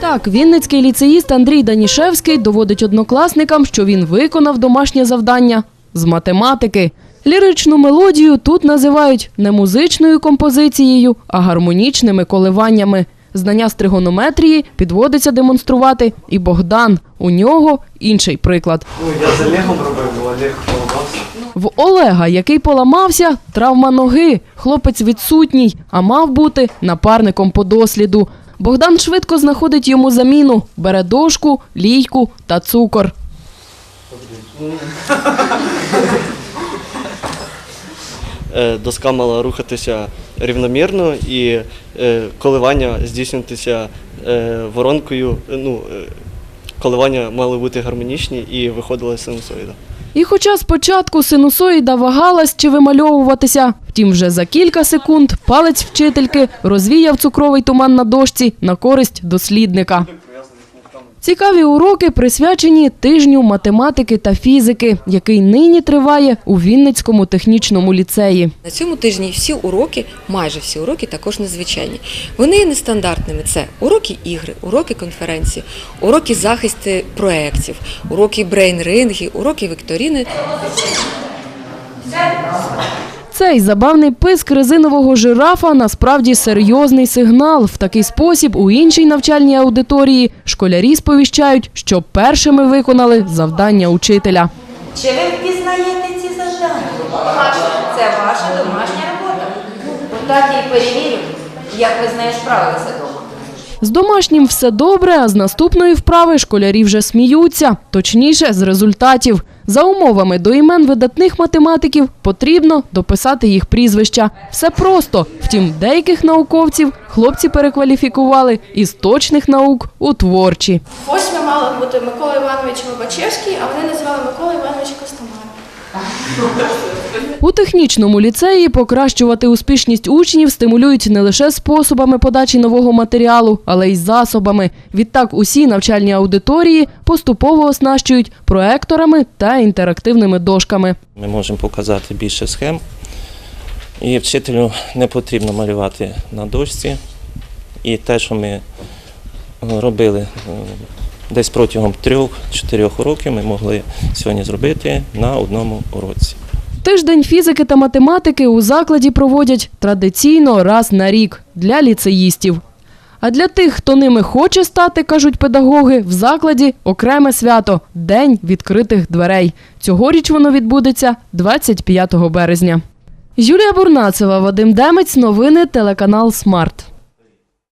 Так, Вінницький ліцеїст Андрій Данішевський доводить однокласникам, що він виконав домашнє завдання з математики. Ліричну мелодію тут називають не музичною композицією, а гармонічними коливаннями. Знання з тригонометрії підводиться демонструвати і Богдан. У нього інший приклад. Ну, я з Олегом робив, Олег поламався. В Олега, який поламався, травма ноги. Хлопець відсутній, а мав бути напарником по досліду. Богдан швидко знаходить йому заміну, бере дошку, лійку та цукор. Е, Доска мала рухатися рівномірно і е, коливання здійснюватися е, воронкою. е, Ну, коливання мали бути гармонічні і виходила синусоїда. І хоча спочатку синусоїда вагалась чи вимальовуватися, втім вже за кілька секунд палець вчительки розвіяв цукровий туман на дошці на користь дослідника. Цікаві уроки присвячені тижню математики та фізики, який нині триває у Вінницькому технічному ліцеї. На цьому тижні всі уроки, майже всі уроки, також незвичайні. Вони є нестандартними. Це уроки ігри, уроки конференції, уроки захисту проєктів, уроки брейн-ринги, уроки вікторіни. Цей забавний писк резинового жирафа насправді серйозний сигнал. В такий спосіб у іншій навчальній аудиторії школярі сповіщають, що першими виконали завдання учителя. Чи ви впізнаєте ці завдання? Це ваша домашня робота. Отак я і перевірю, як ви з нею справилися вдома. З домашнім все добре, а з наступної вправи школярі вже сміються, точніше, з результатів. За умовами до імен видатних математиків потрібно дописати їх прізвища. Все просто. Втім, деяких науковців хлопці перекваліфікували із точних наук у творчі. Ось ми мали бути Микола Іванович Лобачевський, а вони називали Микола Іванович Костомар. У технічному ліцеї покращувати успішність учнів стимулюють не лише способами подачі нового матеріалу, але й засобами. Відтак усі навчальні аудиторії поступово оснащують проекторами та інтерактивними дошками. Ми можемо показати більше схем. І вчителю не потрібно малювати на дошці. І те, що ми е, робили е, десь протягом трьох-чотирьох років, ми могли сьогодні зробити на одному уроці. Тиждень фізики та математики у закладі проводять традиційно раз на рік для ліцеїстів. А для тих, хто ними хоче стати, кажуть педагоги, в закладі окреме свято День відкритих дверей. Цьогоріч воно відбудеться 25 березня. Юлія Бурнацева, Вадим Демець, новини телеканал Смарт.